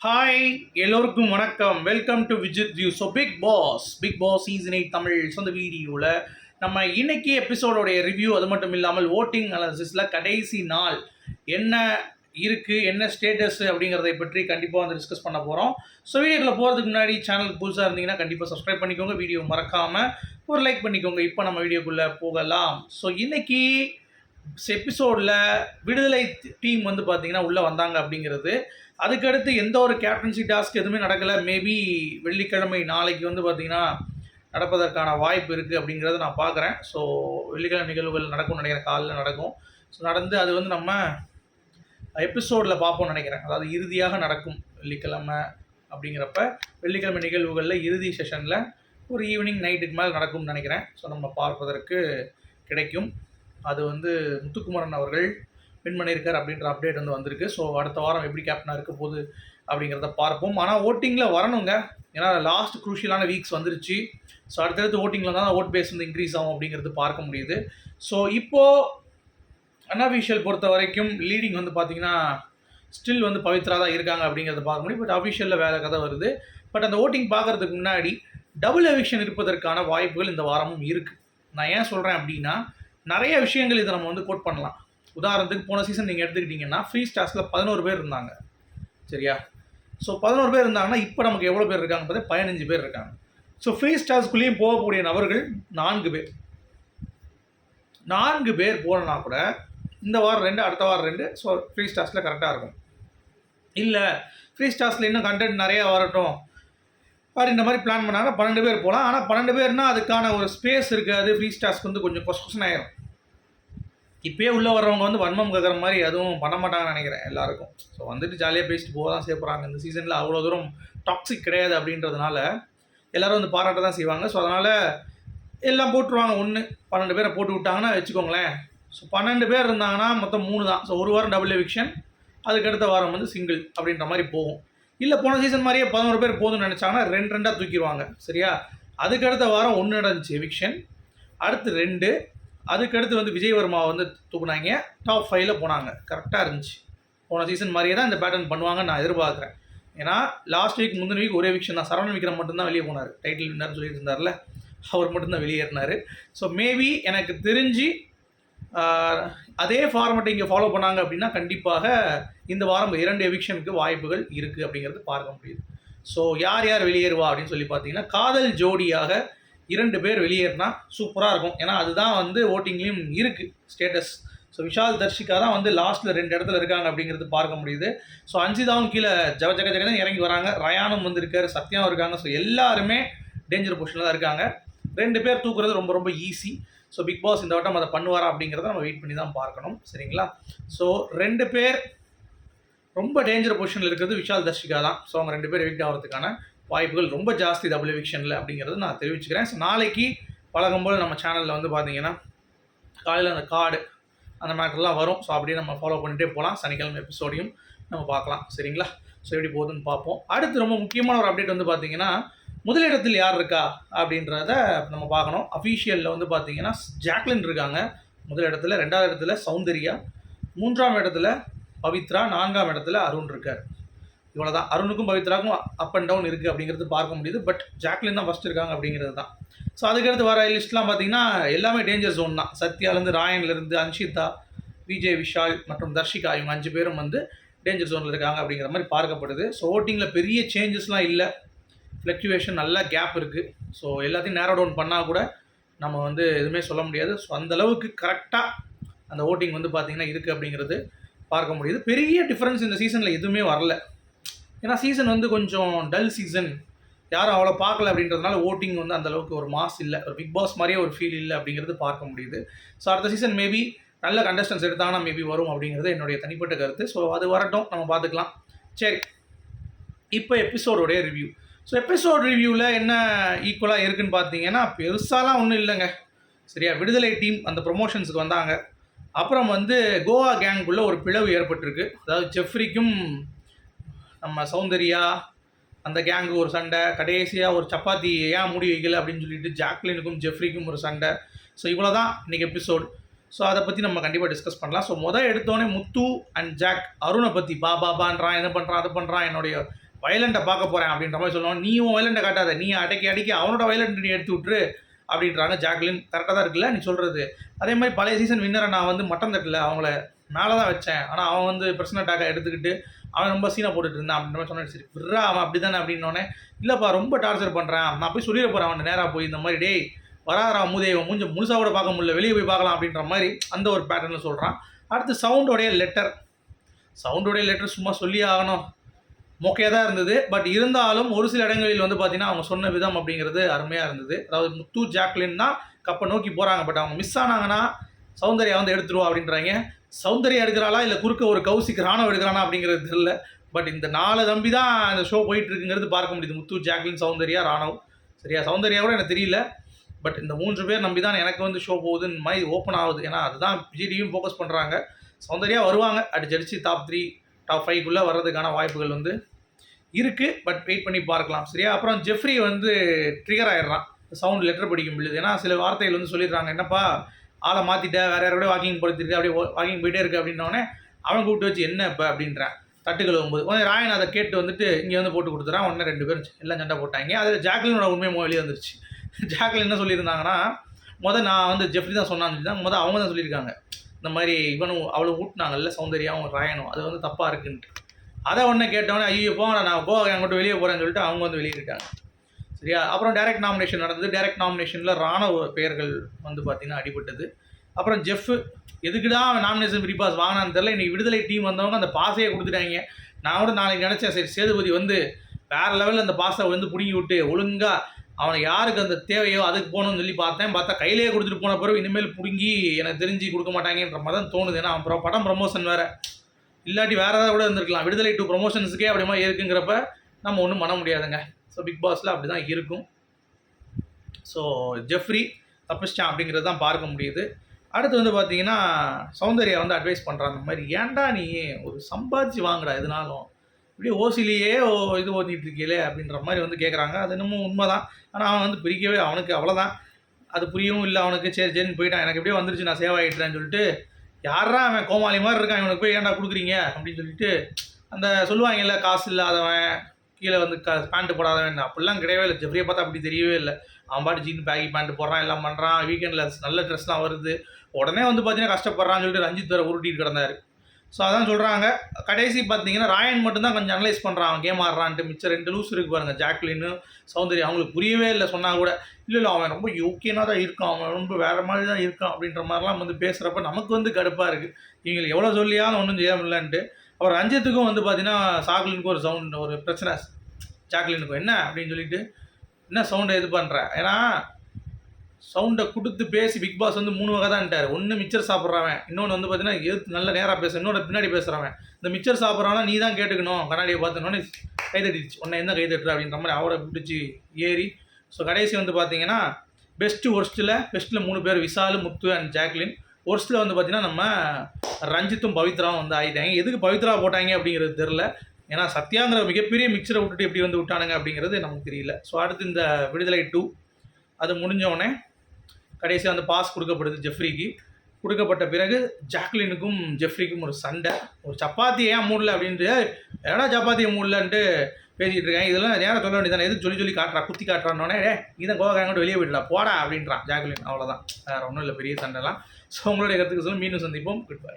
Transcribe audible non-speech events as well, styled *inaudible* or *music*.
Hi எல்லோருக்கும் வணக்கம். Welcome to Vijith view so Bigg Boss Bigg Boss season eight Tamil சொந்த வீடியோவில் நம்ம இன்னைக்கு எபிசோடோடைய ரிவ்யூ அது மட்டும் இல்லாமல் ஓட்டிங் அனாலிசிஸில் கடைசி நாள் என்ன இருக்குது என்ன ஸ்டேட்டஸ் அப்படிங்கிறதை பற்றி கண்டிப்பாக வந்து டிஸ்கஸ் பண்ண போகிறோம் ஸோ வீடியோவில் போகிறதுக்கு முன்னாடி சேனலுக்கு புதுசாக இருந்தீங்கன்னா கண்டிப்பாக சப்ஸ்கிரைப் பண்ணிக்கோங்க. வீடியோ மறக்காமல் ஒரு லைக் பண்ணிக்கோங்க. இப்போ நம்ம வீடியோக்குள்ளே போகலாம். ஸோ இன்னைக்கு எபிசோடில் விடுதலை டீம் வந்து பார்த்தீங்கன்னா உள்ளே வந்தாங்க அப்படிங்கிறது. அதுக்கடுத்து எந்த ஒரு கேப்டன்சி டாஸ்க் எதுவுமே நடக்கலை. மேபி வெள்ளிக்கிழமை நாளைக்கு வந்து பார்த்திங்கன்னா நடப்பதற்கான வாய்ப்பு இருக்குது அப்படிங்கிறத நான் பார்க்குறேன் ஸோ வெள்ளிக்கிழமை நிகழ்வுகள் நடக்கும்னு நினைக்கிறேன். காலையில் நடக்கும். ஸோ நடந்து அது வந்து நம்ம எபிசோடில் பார்ப்போம்னு நினைக்கிறேன். அதாவது இறுதியாக நடக்கும் வெள்ளிக்கிழமை அப்படிங்கிறப்ப வெள்ளிக்கிழமை நிகழ்வுகளில் இறுதி செஷனில் ஒரு ஈவினிங் நைட்டுக்கு மேலே நடக்கும்னு நினைக்கிறேன். ஸோ நம்ம பார்ப்பதற்கு கிடைக்கும். அது வந்து முத்துக்குமரன் அவர்கள் வின் பண்ணியிருக்கார் அப்படின்ற அப்டேட் வந்து வந்திருக்கு. ஸோ அடுத்த வாரம் எப்படி கேப்டனாக இருக்க போகுது அப்படிங்கிறத பார்ப்போம். ஆனால் ஓட்டிங்கில் வரணுங்க. ஏன்னா லாஸ்ட் குரூஷியலான வீக்ஸ் வந்துருச்சு. ஸோ அடுத்தடுத்து ஓட்டிங்கில் தான் ஓட் பேஸ் வந்து இன்க்ரீஸ் ஆகும் அப்படிங்கிறது பார்க்க முடியுது. ஸோ இப்போது அன்அஃபிஷியல் பொறுத்த வரைக்கும் லீடிங் வந்து பார்த்தீங்கன்னா ஸ்டில் வந்து பவித்ரா தான் இருக்காங்க அப்படிங்கிறத பார்க்க முடியும். பட் அஃபிஷியலில் வேறு கதை வருது. பட் அந்த ஓட்டிங் பார்க்கறதுக்கு முன்னாடி டபுள் எவிக்ஷன் இருப்பதற்கான வாய்ப்புகள் இந்த வாரமும் இருக்குது நான் ஏன் சொல்கிறேன் அப்படின்னா நிறைய விஷயங்கள் இதை நம்ம வந்து கோட் பண்ணலாம். உதாரணத்துக்கு போன சீசன் நீங்கள் எடுத்துக்கிட்டிங்கன்னா ஃப்ரீ ஸ்டார்ஸில் பதினோரு பேர் இருந்தாங்க. சரியா? ஸோ பதினோரு பேர் இருந்தாங்கன்னா இப்போ நமக்கு எவ்வளோ பேர் இருக்காங்க பார்த்தா பதினஞ்சு பேர் இருக்காங்க. ஸோ ஃப்ரீ ஸ்டார்ஸ்குள்ளேயும் போகக்கூடிய நபர்கள் நான்கு பேர். நான்கு பேர் போகலனா கூட இந்த வாரம் ரெண்டு அடுத்த வாரம் ரெண்டு ஸோ ஃப்ரீ ஸ்டார்ஸில் கரெக்டாக இருக்கும். இல்லை ஃப்ரீ ஸ்டார்ஸில் இன்னும் கண்டென்ட் நிறையா வரட்டும். வேறு இந்த மாதிரி பிளான் பண்ணாங்கன்னா பன்னெண்டு பேர் போகலாம். ஆனால் பன்னெண்டு பேர்னால் அதுக்கான ஒரு ஸ்பேஸ் இருக்காது. ஃப்ரீ ஸ்டார்ஸ்க்கு வந்து கொஞ்சம் கொஸ்கொஷன் ஆயிரும். இப்போயே உள்ளே வர்றவங்க வந்து வன்மம் கேட்குற மாதிரி எதுவும் பண்ண மாட்டாங்கன்னு நினைக்கிறேன் எல்லாருக்கும். ஸோ வந்துட்டு ஜாலியாக பேசிட்டு போக தான் சேர்ப்புறாங்க இந்த சீசனில் அவ்வளோ தூரம் டாக்ஸிக் கிடையாது அப்படின்றதுனால எல்லோரும் வந்து பாராட்ட தான் செய்வாங்க. ஸோ அதனால் எல்லாம் போட்டுருவாங்க. ஒன்று பன்னெண்டு பேரை போட்டு விட்டாங்கன்னா வச்சுக்கோங்களேன். ஸோ பன்னெண்டு பேர் இருந்தாங்கன்னா மொத்தம் மூணு தான். ஸோ ஒரு வாரம் டபுள் எவிக்ஷன் அதுக்கடுத்த வாரம் வந்து சிங்கிள் அப்படின்ற மாதிரி போகும். இல்லை போன சீசன் மாதிரியே பதினோரு பேர் போதும்னு நினச்சாங்கன்னா ரெண்டு ரெண்டாக தூக்கிடுவாங்க. சரியா? அதுக்கு அடுத்த வாரம் ஒன்று நடந்துச்சு எவிக்ஷன் அடுத்து ரெண்டு அதுக்கடுத்து வந்து விஜயவர்மா வந்து தூக்குனாங்க. டாப் ஃபைவ்ல போனாங்க. கரெக்டாக இருந்துச்சு. போன சீசன் மாதிரியே தான் இந்த பேட்டர்ன் பண்ணுவாங்கன்னு நான் எதிர்பார்க்குறேன். ஏன்னா லாஸ்ட் வீக் முந்தின வீக் ஒரே விஷயம் தான். சரவண விக்ரம் மட்டும்தான் வெளியே போனார். டைட்டில் வின்னர் சொல்லிட்டு இருந்தார்ல. அவர் மட்டும்தான் வெளியேறினார். ஸோ மேபி எனக்கு தெரிஞ்சு அதே ஃபார்மெட்டை இங்கே ஃபாலோ பண்ணாங்க அப்படின்னா கண்டிப்பாக இந்த வாரம் இரண்டு எவிக்ஷனுக்கு வாய்ப்புகள் இருக்குது அப்படிங்கிறது பார்க்க முடியுது. ஸோ யார் யார் வெளியேறுவா அப்படின்னு சொல்லி பார்த்தீங்கன்னா காதல் ஜோடியாக இரண்டு பேர் வெளியேறினா சூப்பராக இருக்கும். ஏன்னா அதுதான் வந்து ஓட்டிங்லேயும் இருக்குது ஸ்டேட்டஸ் ஸோ விஷால் தர்ஷிகா தான் வந்து லாஸ்ட்டில் ரெண்டு இடத்துல இருக்காங்க அப்படிங்கிறது பார்க்க முடியுது. ஸோ அஞ்சிதாவும் கீழே ஜக ஜக ஜகதான் இறங்கி வராங்க. ரயானும் வந்திருக்காரு சத்யாவும் இருக்காங்க. ஸோ எல்லாருமே டேஞ்சர் பொசிஷனில் தான் இருக்காங்க. ரெண்டு பேர் தூக்குறது ரொம்ப ரொம்ப ஈஸி ஸோ பிக் பாஸ் இந்த வட்டம் அதை பண்ணுவாரா அப்படிங்கிறத நம்ம வெயிட் பண்ணி தான் பார்க்கணும். சரிங்களா? ஸோ ரெண்டு பேர் ரொம்ப டேஞ்சர் பொசிஷனில் இருக்கிறது விஷால் தர்ஷிகா தான். ஸோ அவங்க ரெண்டு பேர் எவிக்ட் ஆகிறதுக்கான வாய்ப்புகள் ரொம்ப ஜாஸ்தி டபுள் எவிக்ஷனில் அப்படிங்கிறது நான் தெரிவிச்சுக்கிறேன். ஸோ நாளைக்கு பழகும்போது நம்ம சேனலில் வந்து பார்த்தீங்கன்னா காலையில் அந்த கார்டு அந்த மேட்டர்லாம் வரும். ஸோ அப்படியே நம்ம ஃபாலோ பண்ணிகிட்டே போகலாம். சனிக்கிழமை எபிசோடையும் நம்ம பார்க்கலாம். சரிங்களா? ஸோ எப்படி போகுதுன்னு பார்ப்போம். அடுத்து ரொம்ப முக்கியமான ஒரு அப்டேட் வந்து பார்த்தீங்கன்னா முதலிடத்தில் யார் இருக்கா அப்படின்றத நம்ம பார்க்கணும். அஃபீஷியலில் வந்து பார்த்தீங்கன்னா ஜாக்லின் இருக்காங்க. முதல் இடத்துல ரெண்டாவது இடத்துல சௌந்தர்யா மூன்றாம் இடத்துல பவித்ரா நான்காம் இடத்துல அருண் இருக்கார். இவ்வளோ தான் அருணுக்கும் பவித்ராக்கும் அப் அண்ட் டவுன் இருக்குது அப்படிங்கிறது பார்க்க முடியுது. பட் ஜாக்லின் தான் ஃபஸ்ட் இருக்காங்க அப்படிங்கிறது தான். ஸோ அதுக்கடுத்து வர லிஸ்ட்லாம் பார்த்தீங்கன்னா எல்லாமே டேஞ்சர் ஜோன் தான். சத்யாலேருந்து ராயன்லேருந்து அன்ஷிதா விஜய் விஷால் மற்றும் தர்ஷிகா இவங்க அஞ்சு பேரும் வந்து டேஞ்சர் ஜோனில் இருக்காங்க அப்படிங்கிற மாதிரி பார்க்கப்படுது. ஸோ ஓட்டிங்கில் பெரிய சேஞ்சஸ்லாம் இல்லை. ஃப்ளக்சுவேஷன் நல்லா கேப் இருக்குது ஸோ எல்லாத்தையும் நேரோ டவுன் பண்ணால் கூட நம்ம வந்து எதுவுமே சொல்ல முடியாது. ஸோ அந்தளவுக்கு கரெக்டாக அந்த ஓட்டிங் வந்து பார்த்திங்கன்னா இருக்குது அப்படிங்கிறது பார்க்க முடியுது. பெரிய டிஃப்ரென்ஸ் இந்த சீசனில் எதுவுமே வரல. ஏன்னா சீசன் வந்து கொஞ்சம் டல் சீசன் யாரும் அவ்வளோ பார்க்கல அப்படின்றதுனால ஓட்டிங் வந்து அந்த அளவுக்கு ஒரு மாஸ் இல்லை. ஒரு பிக் பாஸ் மாதிரியே ஒரு ஃபீல் இல்லை அப்படிங்கிறது பார்க்க முடியுது. ஸோ அடுத்த சீசன் மேபி நல்ல கண்டஸ்டன்ஸ் எடுத்தாங்கன்னா மேபி வரும் அப்படிங்கிறது என்னுடைய தனிப்பட்ட கருத்து. ஸோ அது வரட்டும். நம்ம பார்த்துக்கலாம். சரி. இப்போ எபிசோடோடைய ரிவ்யூ ஸோ எபிசோட் ரிவ்யூவில் என்ன ஈக்குவலாக இருக்குன்னு பார்த்தீங்கன்னா பெருசாலாம் ஒன்றும் இல்லைங்க. சரியா? விடுதலை டீம் அந்த ப்ரொமோஷன்ஸுக்கு வந்தாங்க. அப்புறம் வந்து கோவா கேங்குள்ளே ஒரு பிளவு ஏற்பட்டிருக்கு. அதாவது ஜெஃப்ரிக்கும் நம்ம சௌந்தர்யா அந்த கேங்கு ஒரு சண்டை கடைசியாக ஒரு சப்பாத்தி ஏன் மூடி வைக்கல அப்படின்னு சொல்லிட்டு ஜாக்லினுக்கும் ஜெஃப்ரிக்கும் ஒரு சண்டை. ஸோ இவ்வளோ தான் இன்றைக்கி எபிசோட் ஸோ அதை பற்றி நம்ம கண்டிப்பாக டிஸ்கஸ் பண்ணலாம். ஸோ மொதல் எடுத்தோடனே முத்து அண்ட் ஜாக் அருணை பற்றி பா பாபான்றான் என்ன பண்ணுறான் அது பண்ணுறான் என்னுடைய வயலண்ட்டை பார்க்க போகிறேன் அப்படின்ற மாதிரி சொல்லுவான் நீயும் வயலண்ட்டை காட்டாத நீ அடக்கி அடக்கி அவனோட வயலண்ட் நீ எடுத்து விட்டுரு அப்படின்றாங்க ஜாக்லின். கரெக்டாக தான் இருக்குல்ல நீ சொல்கிறது அதே மாதிரி பழைய சீசன் வின்னரை நான் வந்து மட்டம் தட்டல அவங்கள மேலே தான் வச்சேன். ஆனால் அவன் வந்து பிரச்சனை டாக்கை எடுத்துக்கிட்டு அவன் ரொம்ப சீனை போட்டுட்டு இருந்தான் அப்படின்ற மாதிரி சொன்னேன். சரி விட்றா அவன் அப்படி தானே அப்படின்னோடனே இல்லைப்பா ரொம்ப டார்ச்சர் பண்ணுறான் நான் போய் சொல்லிட போகிறேன் அவன் நேராக போய். இந்த மாதிரி டேய் வராதரா மூதே இவன் மூஞ்ச முழுசாக கூட பார்க்க முடியல. வெளியே போய் பார்க்கலாம். அப்படின்ற மாதிரி அந்த ஒரு பேட்டர்னில் சொல்கிறான் அடுத்து சவுண்டோடைய லெட்டர் சவுண்டோடைய லெட்டர் சும்மா சொல்லி ஆகணும். மொக்கையாக தான் இருந்தது. பட் இருந்தாலும் ஒரு சில இடங்களில் வந்து பார்த்தீங்கன்னா அவங்க சொன்ன விதம் அப்படிங்கிறது அருமையாக இருந்தது. அதாவது முத்து ஜாக்லின் தான் கப்பை நோக்கி போகிறாங்க பட் அவங்க மிஸ் ஆனாங்கன்னா சௌந்தர்யா வந்து எடுத்துருவா அப்படின்றாங்க. சௌந்தர்யா எடுக்கிறாளா இல்லை குறுக்க ஒரு கௌசிக் ராணவ எடுக்கிறானா அப்படிங்கிறது தெரியல. பட் இந்த நாலு தம்பி தான் இந்த ஷோ போயிட்டு இருக்குங்கிறது பார்க்க முடியுது. முத்து ஜாக்லின் சௌந்தர்யா ராணவ். சரியா? சௌந்தர்யா கூட எனக்கு தெரியல. பட் இந்த மூன்று பேர் நம்பி தான் எனக்கு வந்து ஷோ போகுதுன்னு மாதிரி ஓப்பன் ஆகுது. ஏன்னா அதுதான் விஜய் ஃபோக்கஸ் பண்ணுறாங்க சௌந்தர்யா வருவாங்க. அடிச்சடிச்சு டாப் த்ரீ டாப் ஃபைவ்க்குள்ளே வர்றதுக்கான வாய்ப்புகள் வந்து இருக்குது பட் வெயிட் பண்ணி பார்க்கலாம். சரியா? அப்புறம் ஜெஃப்ரி வந்து ட்ரிகர் ஆயிடுறான். சவுண்ட் லெட்டர் படிக்க முடியுது ஏன்னா சில வார்த்தைகள் வந்து சொல்லிடுறாங்க. என்னப்பா? ஆளை மாற்றிட்ட வேற யாரோட வாக்கிங் படுத்திருக்கு அப்படியே வாக்கிங் போயிட்டே இருக்கு அப்படின்னோடனே அவன் கூப்பிட்டு வச்சு என்ன இப்போ அப்படின்றான் தட்டு கழுவும்போது உடனே ராயன் அதை கேட்டு வந்துட்டு இங்கே வந்து போட்டு கொடுத்துறான் உடனே ரெண்டு பேரும் எல்லாம் சண்டை போட்டாங்க. அதில் ஜாக்லினோட உண்மை வெளியே வந்துருச்சு. *laughs* ஜாக்லின் என்ன சொல்லியிருந்தாங்கன்னா மொதல் நான் வந்து ஜெஃப்ரி தான் சொன்னான்னு தான் மொதல் அவங்க தான் சொல்லியிருக்காங்க. இந்த மாதிரி இவனும் அவ்வளோ ஊட்டினாங்கல்ல சௌந்தர்யாவும் ராயனும். அது வந்து தப்பாக இருக்குன்ட்டு. அதை உடனே கேட்டவொடனே ஐயோ போங்க நான் போக என்கிட்ட வெளியே போகிறேன்னு சொல்லிட்டு அவங்க வந்து வெளியே இருக்காங்க. சரியா? அப்புறம் டைரக்ட் நாமினேஷன் நடந்தது. டைரக்ட் நாமினேஷனில் ராணுவ பெயர்கள் வந்து பார்த்தீங்கன்னா அடிபட்டது. அப்புறம் ஜெஃப் எதுக்குடா அவன் நாமினேஷன் ஃப்ரீ பாஸ் வாங்கினான்னு தெரில இன்னைக்கு விடுதலை டீம் வந்தவங்க அந்த பாஸையே கொடுத்துட்டாங்க. நான் கூட நாளைக்கு நினச்சேன் சரி சேதுபதி வந்து வேற லெவலில் அந்த பாஸை வந்து பிடுங்கி விட்டு ஒழுங்காக அவனை யாருக்கு அந்த தேவையோ அதுக்கு போகணும்னு சொல்லி பார்த்தேன். பார்த்தா கையிலேயே கொடுத்துட்டு போன பிறகு இனிமேல் பிடுங்கி எனக்கு தெரிஞ்சு கொடுக்க மாட்டாங்கன்ற மாதிரி தான் தோணுது. ஏன்னா அப்புறம் படம் ப்ரமோஷன் வேறு. இல்லாட்டி வேறு ஏதாவது கூட இருந்திருக்கலாம். விடுதலை டூ ப்ரொமோஷன்ஸுக்கே அப்படி மாதிரி இருக்குங்கிறப்ப நம்ம ஒன்றும் பண்ண முடியாதுங்க. ஸோ பிக் பாஸில் அப்படி தான் இருக்கும். ஸோ ஜெஃப்ரி தப்பிச்சிட்டான் அப்படிங்கிறது தான் பார்க்க முடியுது. அடுத்து வந்து பார்த்தீங்கன்னா சௌந்தர்யா வந்து அட்வைஸ் பண்ணுறாங்க மாதிரி ஏன்டா நீ ஒரு சம்பாதிச்சு வாங்குடா எதுனாலும்? இப்படியே ஓசிலேயே ஓ இது ஓதிட்டு இருக்கீங்களே அப்படின்ற மாதிரி வந்து கேட்குறாங்க அது இன்னமும் உண்மை தான் ஆனால் அவன் வந்து பிரிக்கவே அவனுக்கு அவ்வளோதான் அது புரியவும் இல்லை அவனுக்கு சரி சரின்னு போயிட்டான். எனக்கு எப்படியே வந்துருச்சு நான் சேவ் ஆகிட்டுறேன்னு சொல்லிட்டு யாரா அவன் கோமாளி மாதிரி இருக்கான் இவனுக்கு போய் ஏன்டா கொடுக்குறீங்க? அப்படின்னு சொல்லிட்டு அந்த சொல்லுவாங்கல்ல காசு இல்லாதவன் கீழே வந்து க பேண்ட்டு போடாதவன் அப்படிலாம் கிடையவே இல்லை. ஜெஃப்ரியை பார்த்தா அப்படி தெரியவே இல்லை. அவன் பாட்டு ஜீன் பேக்கி பேண்ட் போடுறான் எல்லாம் பண்ணுறான் வீக்கெண்டில் நல்ல ட்ரெஸ்லாம் வருது. உடனே வந்து பார்த்தீங்கன்னா கஷ்டப்படுறான்னு சொல்லிட்டு ரஞ்சித் வேறு உருட்டிட்டு கிடந்தாரு. ஸோ அதான் சொல்கிறாங்க கடைசி பார்த்தீங்கன்னா ராயன் மட்டும்தான் கொஞ்சம் அனலைஸ் பண்ணுறான் அவன் கேம் ஆடுறான்ட்டு மிச்சம் ரெண்டு லூஸ் இருக்கு பாருங்க. ஜாக்லின்னு சௌந்தர்யா அவங்களுக்கு புரியவே இல்லை. சொன்னால் கூட இல்லை இல்லை அவன் ரொம்ப யோக்கியனாக தான் இருக்கான். அவன் ரொம்ப வேறு மாதிரி தான் இருக்கான். அப்படின்ற மாதிரிலாம் வந்து பேசுகிறப்ப நமக்கு வந்து கடுப்பாக இருக்குது இவங்களுக்கு எவ்வளோ சொல்லியாலும் ஒன்றும் செய்ய முடியலன்ட்டு. அப்புறம் ரஞ்சித்துக்கும் வந்து பார்த்தீங்கன்னா சாக்லினுக்கும் ஒரு சவுண்ட் ஒரு பிரச்சனை. ஜாக்லினுக்கும் என்ன அப்படின்னு சொல்லிட்டு என்ன சவுண்டை இது பண்ணுற ஏன்னா சவுண்டை கொடுத்து பேசி பிக் பாஸ் வந்து மூணு வகை தான்ட்டார் ஒன்று மிச்சர் சாப்பிட்றவன் இன்னொன்று வந்து பார்த்தீங்கன்னா எது நல்ல நேராக பேச இன்னொன்று பின்னாடி பேசுகிறவன் இந்த மிச்சர் சாப்பிட்றவனா நீ தான் கேட்டுக்கணும். கண்ணாடியை பார்த்தோன்னே கைதட்டிடுச்சு உன்னை என்ன கைதட்டுற அப்படின்ற மாதிரி அவரை பிடிச்சி ஏறி ஸோ கடைசி வந்து பார்த்தீங்கன்னா பெஸ்ட்டு ஒர்ஸ்ட்டில் பெஸ்ட்டில் மூணு பேர் விசால் முத்து அண்ட் ஜாக்லின். ஒர்ஸ்ட்டில் வந்து பார்த்தீங்கன்னா நம்ம ரஞ்சித்தும் பவித்ராவும் வந்து ஆயிட்டாங்க எதுக்கு பவித்ரா போட்டாங்க அப்படிங்கிறது தெரில ஏன்னா சத்யாங்கிற மிகப்பெரிய மிக்சரை விட்டுட்டு எப்படி வந்து விட்டானுங்க அப்படிங்கிறது நமக்கு தெரியல. ஸோ அடுத்து இந்த விடுதலை டூ அது முடிஞ்சோடனே கடைசியாக வந்து பாஸ் கொடுக்கப்படுது ஜெஃப்ரிக்கு கொடுக்கப்பட்ட பிறகு ஜாக்லினுக்கும் ஜெஃப்ரிக்கும் ஒரு சண்டை. ஒரு சப்பாத்தி ஏன் மூடல அப்படின்ட்டு என்னடா சப்பாத்தியை மூடலன்ட்டு பேசிகிட்டு இருக்கேன். இதெல்லாம் நேரம் சொல்ல வேண்டியதானே எதுவும் சொல்லி சொல்லி காட்டுறா குத்தி காட்டுறான்னொடனே ஏ இதான் கோவாக்காரங்க வெளியே விடலாம் போடா அப்படின்றான் ஜாக்லின். அவ்வளோதான் வேறு ஒன்றும் இல்லை பெரிய சண்டைலாம். ஸோ உங்களுடைய கருத்துக்கு சொல்ல மீண்டும் சந்திப்போம். Good bye